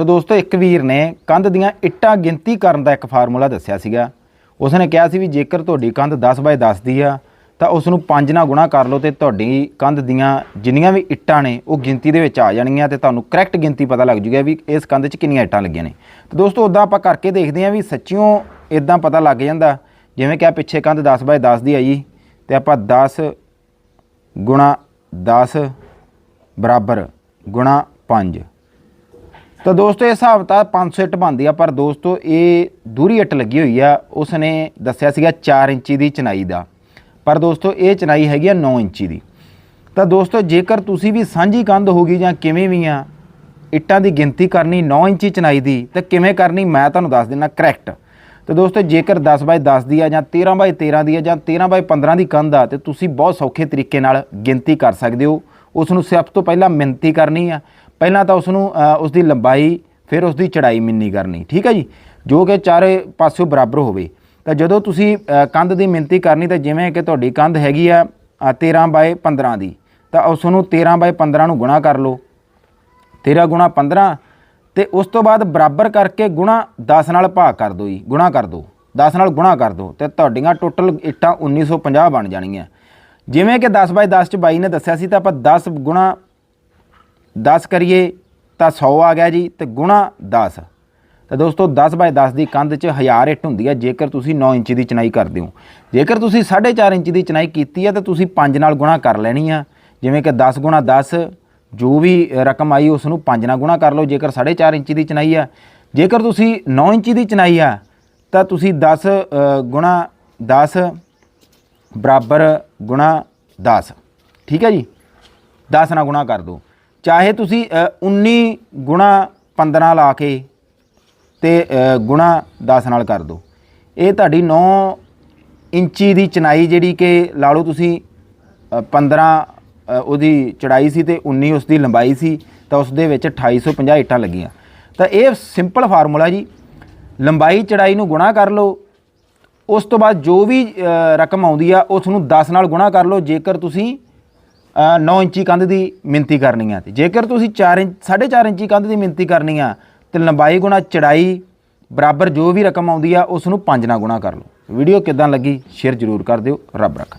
ਤਾਂ ਦੋਸਤੋ, ਇੱਕ ਵੀਰ ਨੇ ਕੰਧ ਦੀਆਂ ਇੱਟਾਂ ਗਿਣਤੀ ਕਰਨ ਦਾ ਇੱਕ ਫਾਰਮੂਲਾ ਦੱਸਿਆ ਸੀਗਾ। ਉਸਨੇ ਕਿਹਾ ਸੀ ਵੀ ਜੇਕਰ ਤੁਹਾਡੀ ਕੰਧ 10 ਬਾਏ 10 ਦੀ ਆ, ਤਾਂ ਉਸ ਨੂੰ 5 ਨਾਲ ਗੁਣਾ ਕਰ ਲਓ ਤੇ ਤੁਹਾਡੀ ਕੰਧ ਦੀਆਂ ਜਿੰਨੀਆਂ ਵੀ ਇੱਟਾਂ ਨੇ, ਉਹ ਗਿਣਤੀ ਦੇ ਵਿੱਚ ਆ ਜਾਣਗੀਆਂ ਤੇ ਤੁਹਾਨੂੰ ਕਰੈਕਟ ਗਿਣਤੀ ਪਤਾ ਲੱਗ ਜੂਗਾ ਵੀ ਇਸ ਕੰਧ 'ਚ ਕਿੰਨੀਆਂ ਇੱਟਾਂ ਲੱਗੀਆਂ ਨੇ। ਤੇ ਦੋਸਤੋ ਉਦਾਂ ਆਪਾਂ ਕਰਕੇ ਦੇਖਦੇ ਹਾਂ ਵੀ ਸੱਚਿਓਂ ਇਦਾਂ ਪਤਾ ਲੱਗ ਜਾਂਦਾ। ਜਿਵੇਂ ਕਿ ਆ ਪਿੱਛੇ ਕੰਧ 10 ਬਾਏ 10 ਦੀ ਆਈ, ਤੇ ਆਪਾਂ 10 ਗੁਣਾ 10 ਬਰਾਬਰ ਗੁਣਾ 5 ਤਾਂ ਦੋਸਤੋ, ਇਹ ਹਿਸਾਬ ਤਾਂ 500 ਇੱਟ ਬਣਦੀ ਆ, ਪਰ ਦੋਸਤੋ, ਇਹ ਦੂਰੀ ਇੱਟ ਲੱਗੀ ਹੋਈ ਆ। ਉਸਨੇ ਦੱਸਿਆ ਸੀਗਾ 4 ਇੰਚੀ ਦੀ ਚਨਾਈ ਦਾ। ਪਰ ਦੋਸਤੋ, ਇਹ ਚਨਾਈ ਹੈਗੀ ਆ 9 ਇੰਚੀ ਦੀ। ਤਾਂ ਦੋਸਤੋ, ਜੇਕਰ ਤੁਸੀਂ ਵੀ ਸਾਂਝੀ ਕੰਧ ਹੋਗੀ ਜਾਂ ਕਿਵੇਂ ਵੀ ਆ, ਇੱਟਾਂ ਦੀ ਗਿਣਤੀ ਕਰਨੀ 9 ਇੰਚੀ ਚਨਾਈ ਦੀ, ਤਾਂ ਕਿਵੇਂ ਕਰਨੀ, ਮੈਂ ਤੁਹਾਨੂੰ ਦੱਸ ਦਿੰਦਾ ਕਰੈਕਟ ਤੇ ਦੋਸਤੋ, ਜੇਕਰ 10 ਬਾਈ 10 ਦੀ ਆ ਜਾਂ 13 ਬਾਈ 13 ਦੀ ਆ ਜਾਂ 13 ਬਾਈ 15 ਦੀ ਕੰਧ ਆ, ਤੇ ਤੁਸੀਂ ਬਹੁਤ ਸੌਖੇ ਤਰੀਕੇ ਨਾਲ ਗਿਣਤੀ ਕਰ ਸਕਦੇ ਹੋ। ਉਸ ਨੂੰ ਸਭ ਤੋਂ ਪਹਿਲਾਂ ਮਿਣਤੀ ਕਰਨੀ ਆ। ਪਹਿਲਾਂ ਤਾਂ ਉਸ ਨੂੰ ਉਸ ਦੀ ਲੰਬਾਈ ਫਿਰ ਉਸ ਦੀ ਚੜਾਈ ਮਿਣਨੀ ਕਰਨੀ ਠੀਕ ਹੈ ਜੀ? ਜੋ ਕਿ ਚਾਰੇ ਪਾਸਿਓਂ ਬਰਾਬਰ ਹੋਵੇ। ਤਾਂ ਜਦੋਂ ਤੁਸੀਂ ਕੰਧ ਦੀ ਮਿਣਤੀ ਕਰਨੀ ਤਾਂ ਜਿਵੇਂ ਕਿ ਤੁਹਾਡੀ ਕੰਧ ਹੈਗੀ ਆ ਅ, 13 ਬਾਈ 15 ਦੀ ਤਾਂ ਉਸ ਨੂੰ 13 ਬਾਈ 15 ਨੂੰ ਗੁਣਾ ਕਰ ਲਓ। 13 ਗੁਣਾ 15 ਤੇ ਉਸ ਤੋਂ ਬਾਅਦ ਬਰਾਬਰ ਕਰਕੇ ਗੁਣਾ 10 ਨਾਲ ਭਾਗ ਕਰ ਦਿਓ ਜੀ ਗੁਣਾ ਕਰ ਦਿਓ। 10 ਨਾਲ ਗੁਣਾ ਕਰ ਦਿਓ ਤੇ ਤੁਹਾਡੀਆਂ ਟੋਟਲ ਇੱਟਾਂ 1950 ਬਣ ਜਾਣਗੀਆਂ ਜਿਵੇਂ ਕਿ 10 ਬਾਏ 10 ਚ ਬਾਈ ਨੇ ਦੱਸਿਆ ਸੀ ਤਾਂ ਆਪਾਂ 10 ਗੁਣਾ 10 ਕਰੀਏ ਤਾਂ 100 ਆ ਗਿਆ ਜੀ ਤੇ ਗੁਣਾ 10 ਤਾਂ ਦੋਸਤੋ 10 ਬਾਏ 10 ਦੀ ਕੰਧ 'ਚ 1000 ਇੱਟ ਹੁੰਦੀ ਹੈ ਜੇਕਰ ਤੁਸੀਂ 9 ਇੰਚ ਦੀ ਚਨਾਈ ਕਰਦੇ ਹੋ। ਜੇਕਰ ਤੁਸੀਂ 4.5 ਇੰਚ ਦੀ ਚਨਾਈ ਕੀਤੀ ਹੈ ਤਾਂ ਤੁਸੀਂ 5 ਨਾਲ ਗੁਣਾ ਕਰ ਲੈਣੀ ਆ। ਜਿਵੇਂ ਕਿ 10 ਗੁਣਾ 10 ਜੋ ਵੀ ਰਕਮ ਆਈ ਉਸ ਨੂੰ 5 ਨਾਲ ਗੁਣਾ ਕਰ ਲਓ, ਜੇਕਰ 4.5 ਇੰਚ ਦੀ ਚਨਾਈ ਆ। ਜੇਕਰ ਤੁਸੀਂ 9 ਇੰਚ ਦੀ ਚਨਾਈ ਆ, ਤਾਂ ਤੁਸੀਂ 10 ਗੁਣਾ 10 ਬਰਾਬਰ ਗੁਣਾ 10 ਠੀਕ ਹੈ ਜੀ? 10 ਨਾਲ ਗੁਣਾ ਕਰ ਦਿਓ। ਚਾਹੇ ਤੁਸੀਂ ਅ, 19 ਗੁਣਾ 15 ਲਾ ਕੇ ਤੇ ਗੁਣਾ 10 ਨਾਲ ਕਰ ਦਿਓ। ਇਹ ਤੁਹਾਡੀ 9 ਇੰਚੀ ਦੀ ਚਨਾਈ ਜਿਹੜੀ ਕਿ ਲਾ ਲਓ ਤੁਸੀਂ ਅ, 15 ਉਹਦੀ ਚੜਾਈ ਸੀ ਤੇ 19 ਉਸ ਦੀ ਲੰਬਾਈ ਸੀ ਤਾਂ ਉਸ ਦੇ ਵਿੱਚ 2850 ਇੱਟਾਂ ਲੱਗੀਆਂ। ਤਾਂ ਇਹ ਸਿੰਪਲ ਫਾਰਮੂਲਾ ਜੀ। ਲੰਬਾਈ ਚੜਾਈ ਨੂੰ ਗੁਣਾ ਕਰ ਲਓ। ਉਸ ਤੋਂ ਬਾਅਦ ਜੋ ਵੀ ਰਕਮ ਆਉਂਦੀ ਆ ਉਸ ਨੂੰ 10 ਨਾਲ ਗੁਣਾ ਕਰ ਲਓ। ਜੇਕਰ ਤੁਸੀਂ 9 ਇੰਚੀ ਕੰਧ ਦੀ ਮਿਣਤੀ ਕਰਨੀ ਆ ਤੇ। ਜੇਕਰ ਤੁਸੀਂ 4 ਇੰਚ 4.5 ਇੰਚੀ ਕੰਧ ਦੀ ਮਿਣਤੀ ਕਰਨੀ ਆ ਤੇ ਲੰਬਾਈ ਗੁਣਾ ਚੜਾਈ, ਬਰਾਬਰ ਜੋ ਵੀ ਰਕਮ ਆਉਂਦੀ ਆ ਉਸ ਨੂੰ 5 ਨਾਲ ਗੁਣਾ ਕਰ ਲਓ। ਵੀਡੀਓ ਕਿਦਾਂ ਲੱਗੀ, ਸ਼ੇਅਰ ਜ਼ਰੂਰ ਕਰ ਦਿਓ। ਰੱਬ ਰੱਖਾ।